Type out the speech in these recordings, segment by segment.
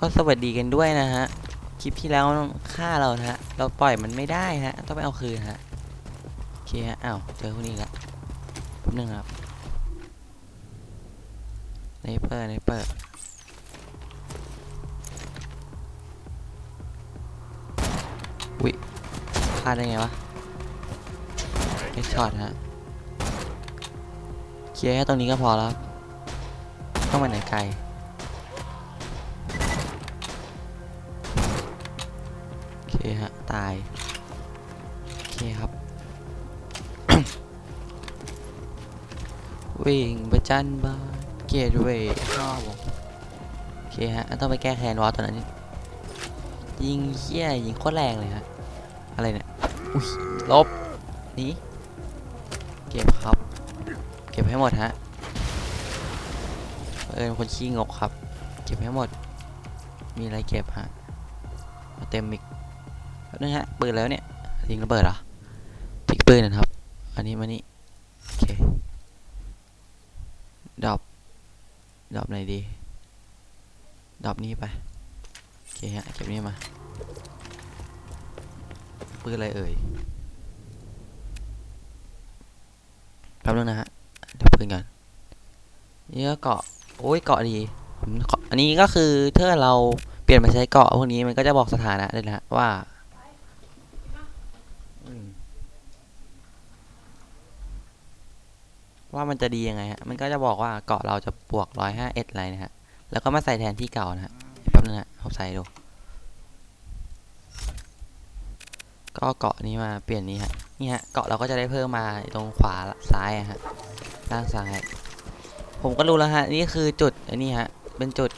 ก็สวัสดีกันด้วยนะฮะ คลิปที่แล้วฆ่าเรานะฮะ เราปล่อยมันไม่ได้ฮะ ต้องไปเอาคืนฮะ โอเคฮะอ้าวเจอพวกนี้ละแป๊บนึงครับไนเปอร์ไนเปอร์อุ้ยพลาดได้ไงวะไอช็อตฮะเคลียร์ตรงนี้ก็พอแล้ว ต้องไปไหนไกละตาย โอเคครับ วิ่งประจันบาเกตเวย์ข้าวโอเคฮะ ต้องไปแก้แค้นวอลตอนนั้นนี่ยิงเฮี้ยยิงโคตรแรงเลยฮะ อะไรเนี่ย อุ้ยลบนี่เก็บครับ เก็บให้หมดฮะเออเป็นคนขี้งกครับ เก็บให้หมด มีอะไรเก็บฮะเต็มอีก นึงฮะปืนแล้วเนี่ยทิ้งระเบิดเหรอทิ้งปืนนะครับ อันนี้มานี่โอเคดรอปดรอปไหนดีดรอปนี้ไปโอเคฮะเก็บนี่มาปืนอะไรเอ่ยแป๊บนึงนะฮะเดี๋ยวปืนก่อนนี่ก็เกาะโอ้ยเกาะดีอันนี้ก็คือถ้าเราเปลี่ยนมาใช้เกาะพวกนี้มันก็จะบอกสถานะเลยนะว่าอืม ว่ามันจะดียังไงฮะ มันก็จะบอกว่าเกาะเราจะบวกร้อยห้าเอ็ดอะไรนะฮะ แล้วก็มาใส่แทนที่เก่านะฮะแป๊บนึงฮะผมใส่ดู ก็เกาะนี้มาเปลี่ยนนี้ฮะ นี่ฮะ เกาะเราก็จะได้เพิ่มมาตรงขวาซ้ายอะฮะ ด้านซ้าย ผมก็รู้แล้วฮะ นี่คือจุดอันนี้ฮะ เป็นจุด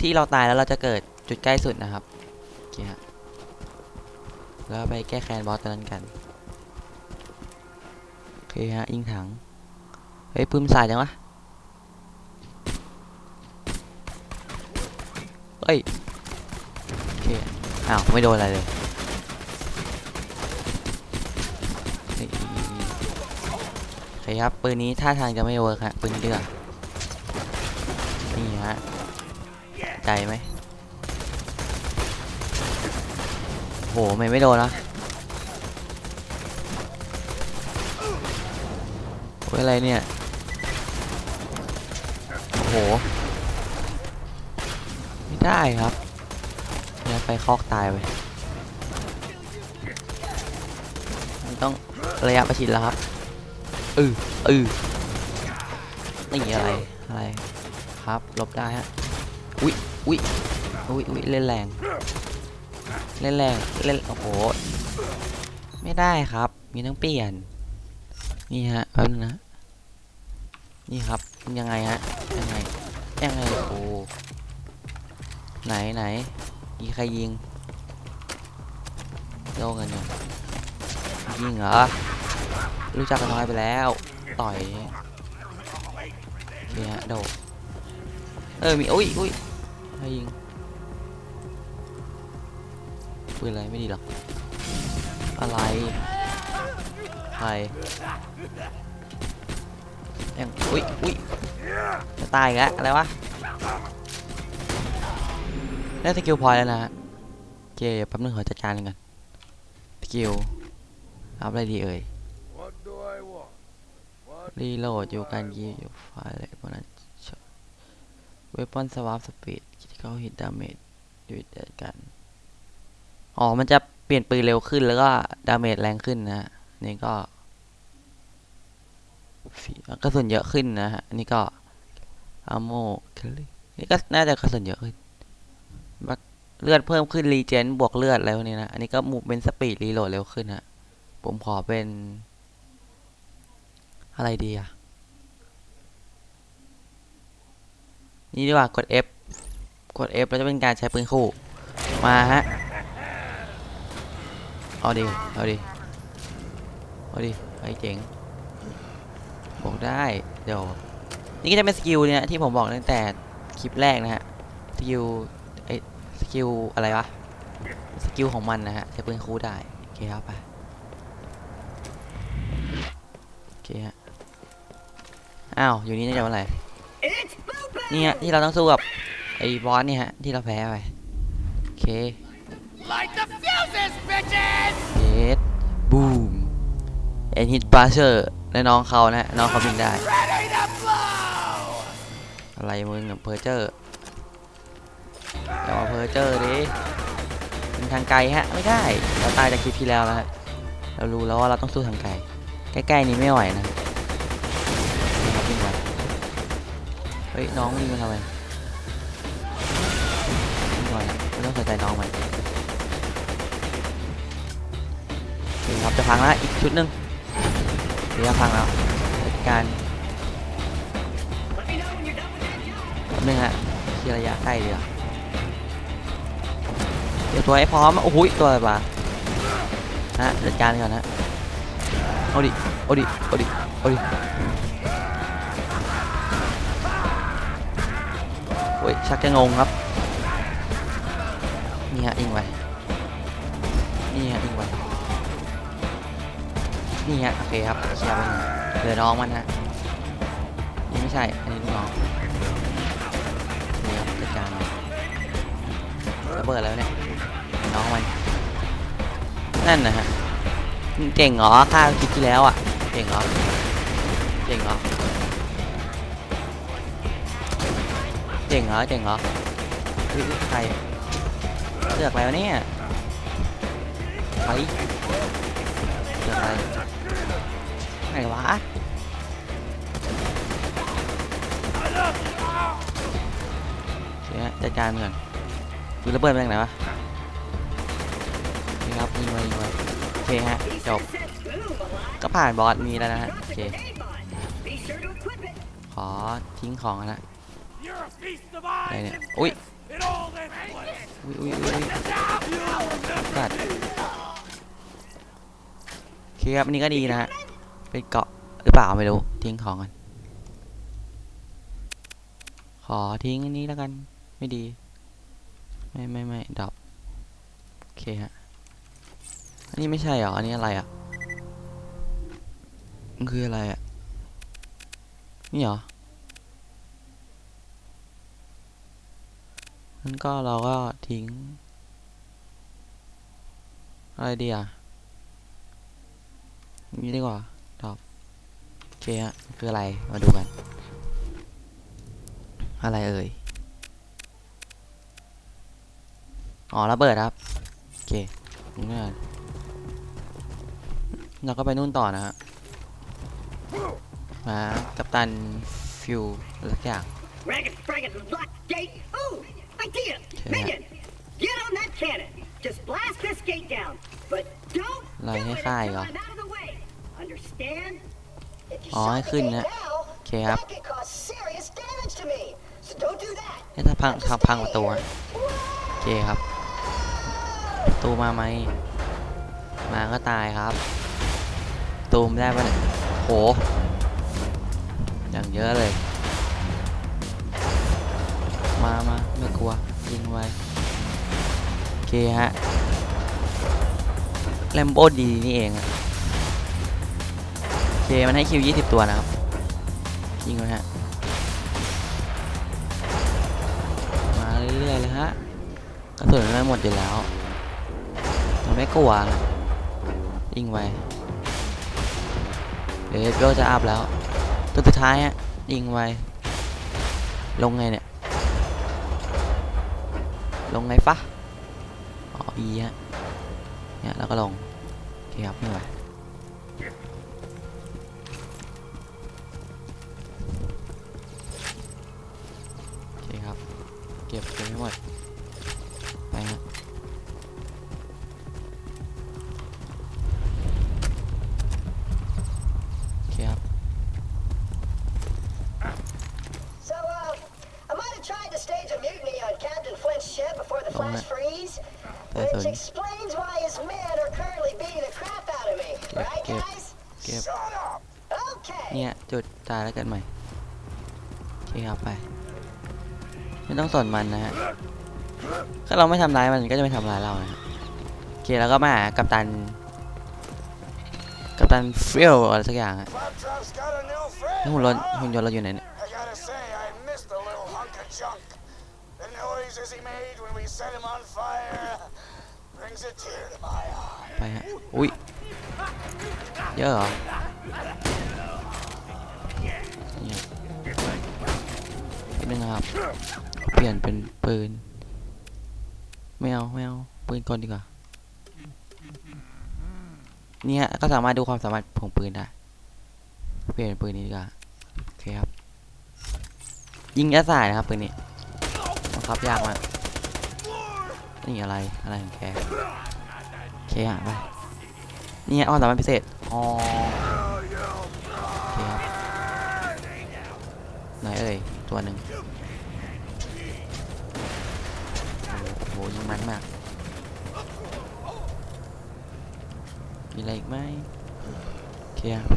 ที่เราตายแล้วเราจะเกิดจุดใกล้สุดนะครับโอเคฮะ แล้วไปแก้แค้นบอสตัวนั้นกัน โอเคฮะ ยิงถัง เฮ้ยปืนสายจังวะเฮ้ยโอเคอ้าวไม่โดนอะไรเลยเฮ้ยโอเคครับปืนนี้ท่าทางจะไม่เวิร์คฮะปืนนี้ดีกว่านี่ฮะใจไหมโหไม่ไม่โดนนะโอ้ยอะไรเนี่ย โอ้โห ไม่ได้ครับเนี่ยไปคอกตายไปมันต้องระยะประชิดแล้วครับอืออือนี่อะไร อะไร ครับหลบได้ฮะ อุ้ยอุ้ยอุ้ยอุ้ยเล่นแรง เล่นแรง เล่น โอ้โห ไม่ได้ครับ มีต้องเปลี่ยน นี่ฮะแป๊บนึงนะ นี่ครับ ยังไงฮะ ยังไง ยังไง โอ้ ไหนไหนมีใครยิงโยกกันอยู่ยิงเหรอ รู้จักกันน้อยไปแล้ว ต่อยนี่ฮะโดดเออ มีอุ้ยอุ้ยให้ยิงปืนอะไรไม่ดีหรอกอะไรใคร ยังอุ้ยอุ้ยจะตายอีกแล้วอะไรวะได้สกิลพอยแล้วนะโอเคแป๊บนึงขอจัดการกันก่อนสกิลอัพอะไรดีเอ่ยรีโหลดอยู่การยิงอยู่ไฟล์อะไรพวกนั้นเวปอนสวาร์ปสปีดคิดเขาฮิตดาเมจอยู่เดียกันอ๋อมันจะเปลี่ยนปืนเร็วขึ้นแล้วก็ดาเมจแรงขึ้นนะนี่ก็ ฝีกระสุนเยอะขึ้นนะฮะอันนี่ก็อัมโมนี่ก็น่าจะกระสุนเยอะขึ้นเลือดเพิ่มขึ้นรีเจนบวกเลือดอะไรพวกนี้นะ อันนี้ก็มูเป็นสปีดรีโหลดเร็วขึ้นฮะ ผมขอเป็น อะไรดีอะ นี่ดีกว่ากด F กด F แล้วจะเป็นการใช้ปืนคู่ มาฮะ เอาดิ เอาดิ เอาดิไอ้เจ๋ง บอกได้เดี๋ยวนี่ก็จะเป็นสกิลเนี่ยที่ผมบอกตั้งแต่คลิปแรกนะฮะสกิลไอ้สกิลอะไรวะสกิลของมันนะฮะใช้ปืนคู่ได้โอเคครับไปโอเคฮะอ้าวอยู่นี่น่าจะเมื่อไหร่เนี่ยที่เราต้องสู้กับไอ้บอสเนี่ยฮะที่เราแพ้ไปโอเค Light the fuses, bitches! เยสบูมเอ็นฮิตบาเชอร์ และน้องเขานะ น้องเขาบินได้ อะไรมึงเนี่ยเพอร์เจอร์อย่ามาเพอร์เจอร์ดิเป็นทางไกลฮะ ไม่ได้ เราตายจากคลิปที่แล้วแล้วฮะเรารู้แล้วว่าเราต้องสู้ทางไกล ใกล้ๆนี้ไม่ไหวนะวิ่งไปเฮ้ย น้องวิ่งมาทำไมวิ่งก่อนนะไม่ต้องสนใจน้องมันครับจะพังแล้วอีกชุดหนึ่ง เดี๋ยะพังแล้วจัดการนึงฮะทีระยะใกล้ดีกว่าเดี๋ยวตัวให้พร้อมโอ้โหตัวอะไรปะฮะจัดการก่อนฮะเอาดิเอาดิเอาดิเอาดิโอ้ยชักจะงงครับนี่ฮะอิงไว้นี่ฮะอิงไว้ นี่ฮะโอเคครับเคลียร์ไปหนเหลือน้องมันฮะนี่ไม่ใช่อันนี้ลูกน้องนี่ครับจัดการระเบิดแล้วเนี่ยน้องมันนั่นนะฮะเก่งเหรอฆ่าคลิปที่แล้วอะเก่งเหรอเก่งเหรอเก่งเหรอเก่งเหรออุ๊ยอุ๊ยใครเลือกแล้วเนี่ยไปเลือกอะไร ไหนวะเดี๋ยจัดการมันก่อนดูระเบิดมาจากไหนวะนี่ครับยิงมายิงมาโอเคฮะจบก็ผ่านบอสมีแล้วนะฮะโอเคขอทิ้งของนะอะไรเนี่ยอุ้ยอุ้ยอุ้ยอุ้ยตัดโอเคครับนนี้ก็ดีนะฮะ เป็นเกาะหรือเปล่าไม่รู้ทิ้งของกัน ขอทิ้งอันนี้แล้วกัน ไม่ดี ไม่ไม่ไม่ดรอปโอเคฮะอันนี้ไม่ใช่เหรออันนี้อะไรอะมันคืออะไรอะนี่เหรองั้นก็เราก็ทิ้ง อะไรดีอะนี้ดีกว่า เคฮะคืออะไรมาดูกัน อะไรเอ่ยอ๋อระเบิดครับโอเคนี่ก่อนเราก็ไปนู่นต่อนะฮะมากัปตันฟิวอะไรสักอย่าง Ragged, fragged, lock gate. Ooh, idea. Yeah. Minion, get on that อ๋อ shut ให้ the ขึ้น gate นะ now, โอเคครับ that could cause serious damage to me. So don't do that. นี่ถ้าพัง Just ทำพังประตู stay อะ here. โอเคครับประตูมาไหมมาก็ตายครับตูมได้ปะเนี่ยโหอย่างเยอะเลย มามาไม่กลัวยิงไว้โอเคฮะแลมโบดีนี่เองอะโอ เคมันให้คิว 20 ตัวนะครับ ยิงมันฮะ มาเรื่อยๆเลยฮะ กระสุนมันหมดอยู่แล้วมันไม่กลัวนะยิงไวเดี๋ยวเบลจะอัพแล้ว ตัวสุดท้ายฮะ ยิงไวลงไงเนี่ย ลงไงฟะอ๋อ E ฮะ เนี่ยแล้วก็ลงโอเคครับไม่ไหว เก็บเก็บให้หมด ไปฮะโอเคครับ So, uh, I might have tried to stage a mutiny on Captain Flint's ship before the flash Alright. freeze, That's which all. explains why his men are currently beating the crap out of me. Right, yep. guys? เก็บ Shut up! Okay. เนี่ย จุดตายแล้วกันใหม่โอเคครับไป ไม่ต้องสนมันนะฮะถ้าเราไม่ทำร้ายมันก็จะไม่ทำร้ายเรานะฮะโอเคแล้วก็มาหากัปตัน กัปตันฟิลอะไรสักอย่างฮะ Claptrap's got a new แล้ว friend, หุ่นรถ huh? หุ่นยนต์เราอยู่ไหนเนี่ย I gotta say, I missed a little hunk of junk. The noises he made when we set him on fire brings a tear to my eye. ไปฮะ อุ้ย เยอะเหรอเนี่ยนิดนึงนะครับ เปลี่ยนเป็นปืน ไม่เอาไม่เอาปืนก่อนดีกว่า เนี่ยก็สามารถดูความสามารถของปืนได้ เปลี่ยนปืนนี้ดีกว่าโอเคครับ ยิงยัดสายนะครับปืนนี้บังคับยากมากนี่อะไรอะไรของแกโอเคอะไปนี่ฮะความสามารถพิเศษอ๋อโอเคครับไหนเอ่ยตัวหนึ่ง ยิงมันมากมีอะไรอีกไหมโอเคอะไป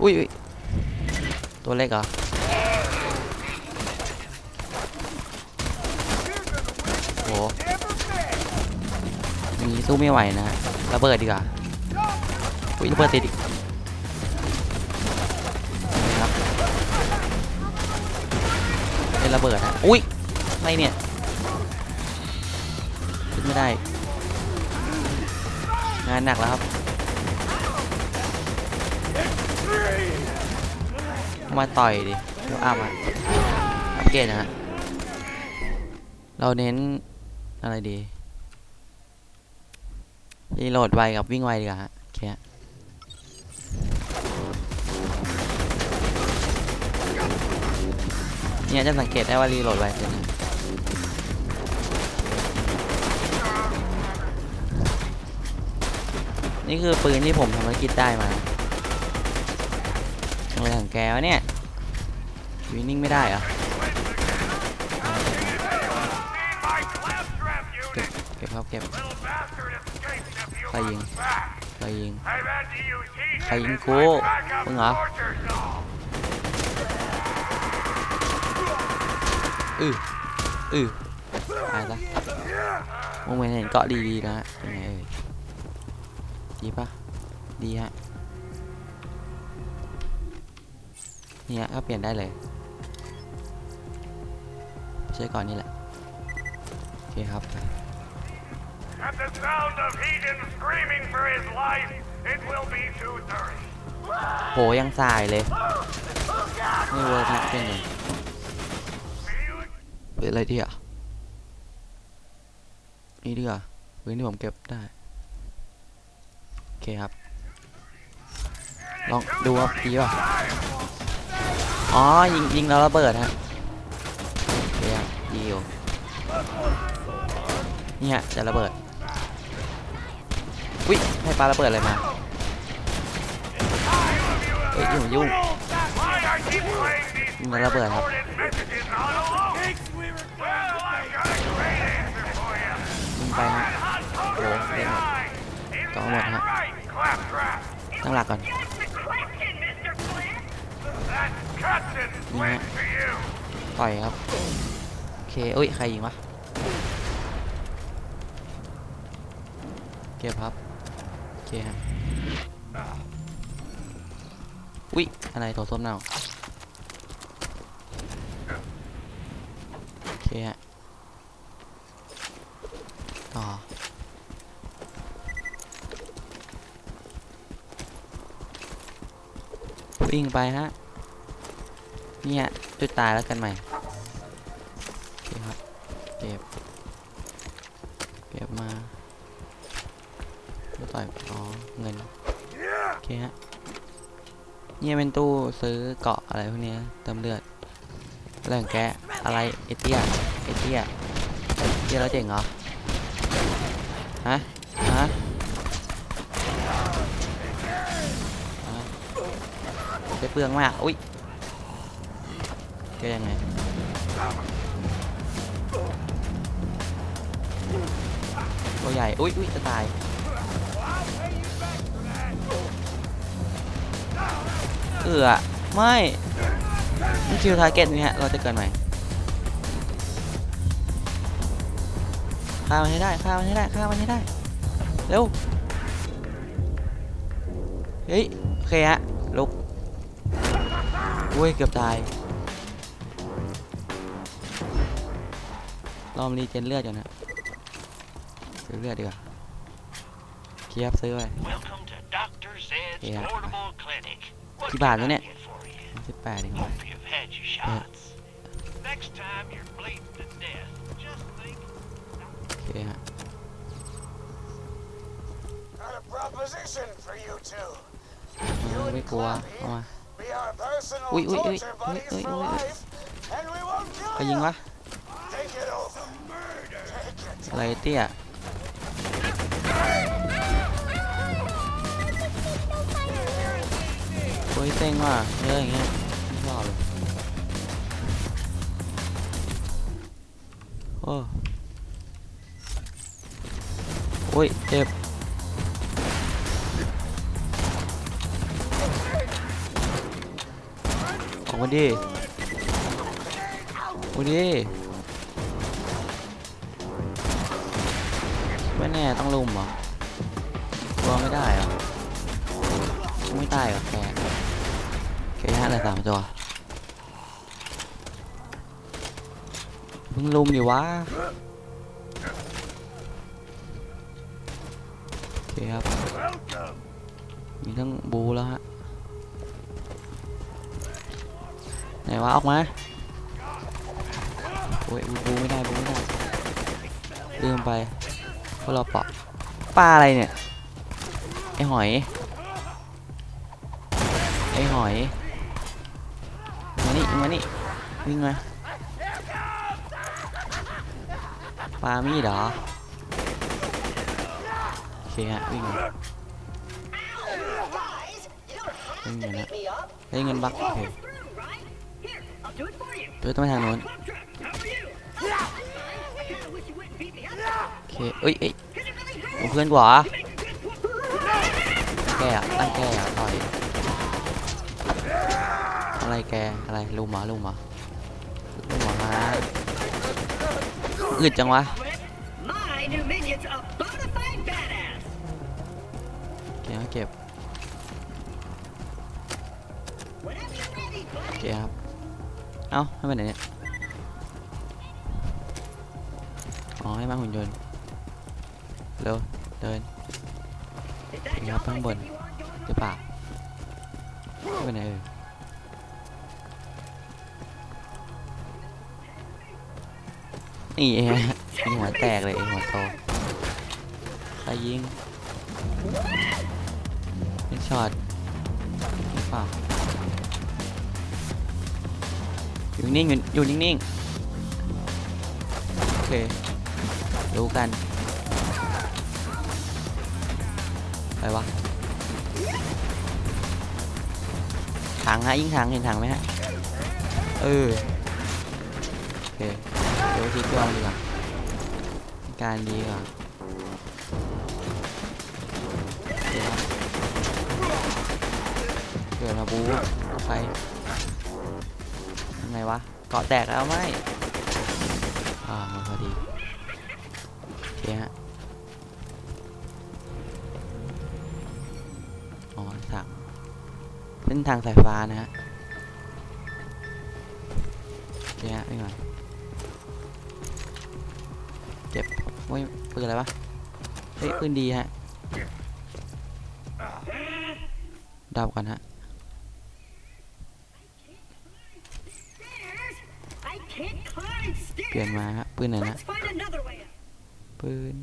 อุ้ยตัวเล็กเหรอโหอย่างนี้สู้ไม่ไหวนะระเบิดดีกว่าอุ้ยระเบิดติดอีก ระเบิดฮะอุ้ยอะไรเนี่ยขึ้นไม่ได้ งานหนักแล้วครับ มาต่อยดิเดี๋ยวอัพอะอัพเกรดนะฮะ เราเน้นอะไรดีรีโหลดไวกับวิ่งไวดีกว่าฮะโอเคี่ยจะสังเกตได้ว่ารีโหลดไวขึ้นี่คือปืนที่ผมทำธุรกิจได้มาอะไรของแกวะเนี่ยวิ่นิ่งไม่ได้เหรอกเก็บครับเก็บใครยิงใครยิงใครยิงกูมึงเหรอ อืออือตายซะโมเมนต์เห็นเกาะดีๆนะฮะเป็นไงเอ่ยดีปะดีฮะเนี่ยก็เปลี่ยนได้เลยใช้ก่อนนี่แหละโอเคครับ At the sound of Heaton screaming for his life, it will be 2.30. โหยังสายเลย ไม่เวิร์กนะเป็นไง Feel it? เป็นอะไรดีอะนี่ดีกว่าปืนที่ผมเก็บได้ โอเคครับ ลองดูว่าดีป่ะ อ๋อ ยิงยิงแล้วระเบิดฮะโอเคครับดีอยู่นี่ฮะจะระเบิดวิให้ปลาระเบิดอะไรมาเฮ้ยยุ่งยุ่ง Why I keep playing these Nhìn nó bừa thật. pre-recorded messages on alone? Well, I've got a great answer for you. ยิง ไปฮะโอ้ยก่หมดองหมดฮะตั้งหลักก่อนนี่ฮะต่อยครับ โอเคเอ้ย ใครยิงวะ เก็บครับ โอเคฮะ อุ๊ย อะไรถั่ส้มเน่า โอเคฮะ ต่อ วิ่งไปฮะ เนี่ยจุดตายแล้วกันใหม่โอเคครับ เก็บ เก็บมาต่อยอ๋อ เงิน โอเคฮะ เนี่ยเป็นตู้ซื้อเกาะอะไรพวกนี้เติมเลือดเรื่องแกะอะไร เอเตีย เอเตียเอเตียแล้วเจ๋งเหรอ ฮะ ฮะฮะใช้เปลืองมาก อุ้ยแกยังไงตัวใหญ่ อุ้ยอุ้ยจะตายเอือไม่นี่คิวทาร์เก็ตนี่ฮะ เราจะเกินใหม่ ฆ่ามันให้ได้ฆ่ามันให้ได้ฆ่ามันให้ได้เร็วเฮ้ยโอเคฮะลุกอุ้ยเกือบตายรอมรีเจนเลือดอยู่นะซื้อเลือดดีกว่าเคียบซื้อไปเกี่บาทแล้วเนี่ยสิบแปดดีกว่า เคฮะ Got a proposition for you two. อ่าไม่กลัวเอามา Be our personal Ui, ui, ui, torture ui, buddies ui, for ui, ui. life, and we won't ใคร kill ยิง you. วะ Take it over. Take it. อะไรเตี้ยโอ้ยเซ็งว่ะเยอะอย่างเงี้ยไม่ชอบเลยโอ้โอ้ยเจ็บออกมาดิโอ้ดิไม่แน่ต้องลุมเหรอตัวไม่ได้เหรอไม่ตายเหรอแกแกยากเลยสามตัวมึงลุมดิวะ คครับ มีทั้งบูแล้วฮะ ไหนวะออกมาโอ้ยบูไม่ได้บูไม่ได้ลืมไปพวกเราเปาะปลาอะไรเนี่ย ไอหอย ไอหอย มานี่มานี่วิ่งมาปลามีดเหรอโอ เคฮะวิ่งวิ่งอย่นี้ได้เงินบักโอเคเพื่ต้องไปทางโน้นโอเคเอ้ยเอ้ยเพื่อนกว่าแกอะตั้งแกอะต่อยอะไรแกอะไรลูมาลูมาลูมาอึดจังวะ เก็บเก็บโอเคครับ เอ้าให้ไปไหนเนี่ย อ๋อ ให้มาหุ่นยนต์ เร็ว เดิน Is that Yeah, job bang I bun. said you want going หรือเปล่าให้ไปไหนเออนี่ไงยิงหัวแตกเลยหัวโตใครยิง ช็อตเปล่าอยู่นิ่งอยู่อยู่นิ่งๆโอเครู้กันไรวะถังฮะยิงถังเห็นถังไหมฮะเออโอเคเดี๋ยวทีตัวมันดีกว่าการดีกว่าเดี๋ยว นะเกิดมาบู๊ไปยังไงวะเกาะแตกแล้วไหมอ่ามันพอดีโอเคฮะอ๋อถังเส้นทางสายฟ้านะฮะโอเคฮะไม่ก่อนเก็บโอ้ยปืนอะไรวะเฮ้ยปืนดีฮะดับก่อนฮะ เปลี่ยน stairs. มาฮะปืนไหนนะ Let's find another way up. ปืน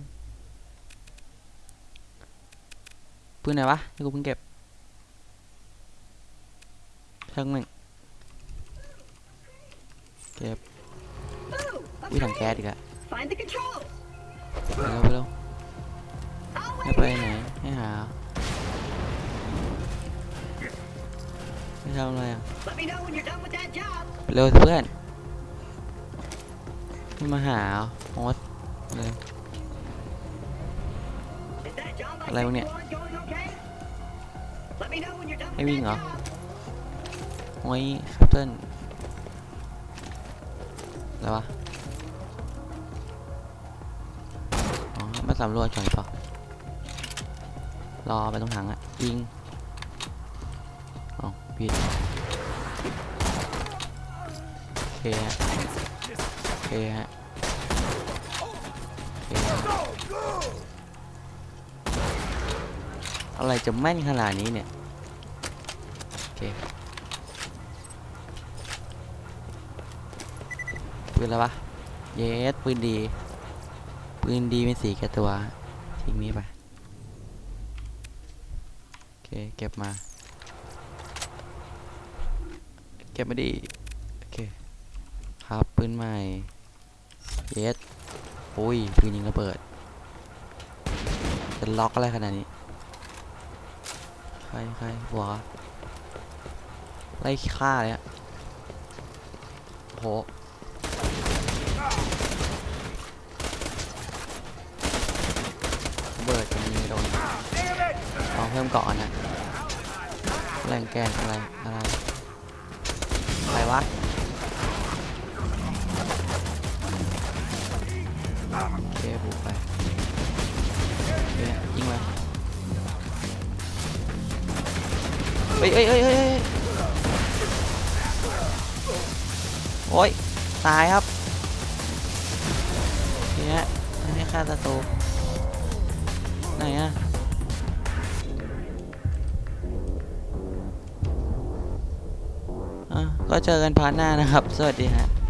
ปืนไหนวะที่กูเพิ่งเก็บช่างหนึ่งเก็บ Ooh, a อุ้ยถังแก๊ส grenade. อีกแล้ว Find the controls. ไปเร็วไปเร็ว I'll ให้ wait ไป here. ไหนให้หาไม่ทำอะไรอะ Let me know when you're done with that job. ไปเร็วสิเพื่อนไม่มาหาเหรอโอ๊ตเลยอะไรวะเนี่ยให้วิ่งเหรอโอ้ยครับเติ้ลอะไรวะอ๋อมาสำรวจก่อนดีกว่ารอไปตรงถังอะยิงอ๋อผิดโอเค เคฮะอะไรจะแม่นขนาดนี้เนี่ย โอเคปืนอะไรวะ เยสปืนดี ปืนดีเป็นสีแก่ตัวทิ้งนี้ไป โอเค เก็บมา เก็บมาดี โอเค ครับปืนใหม่ เยสอุ้ยปืนยิงระเบิดจะล็อกอะไรขนาดนี้ ใครใครหัวไล่ฆ่าเลยอะโหระเบิดจะมีไม่โดนลองเพิ่มเกาะนะแรงแกนอะไร อะไร อะไรวะ โอเคบุกไปโอเคยิงไปเฮ้ยเฮ้ยเฮ้ยเฮ้ยโอ้ยตายครับเนี่ยไม่ให้ฆ่าศัตรูไหนอะอะก็เจอกันพาร์ทหน้านะครับ สวัสดีฮะ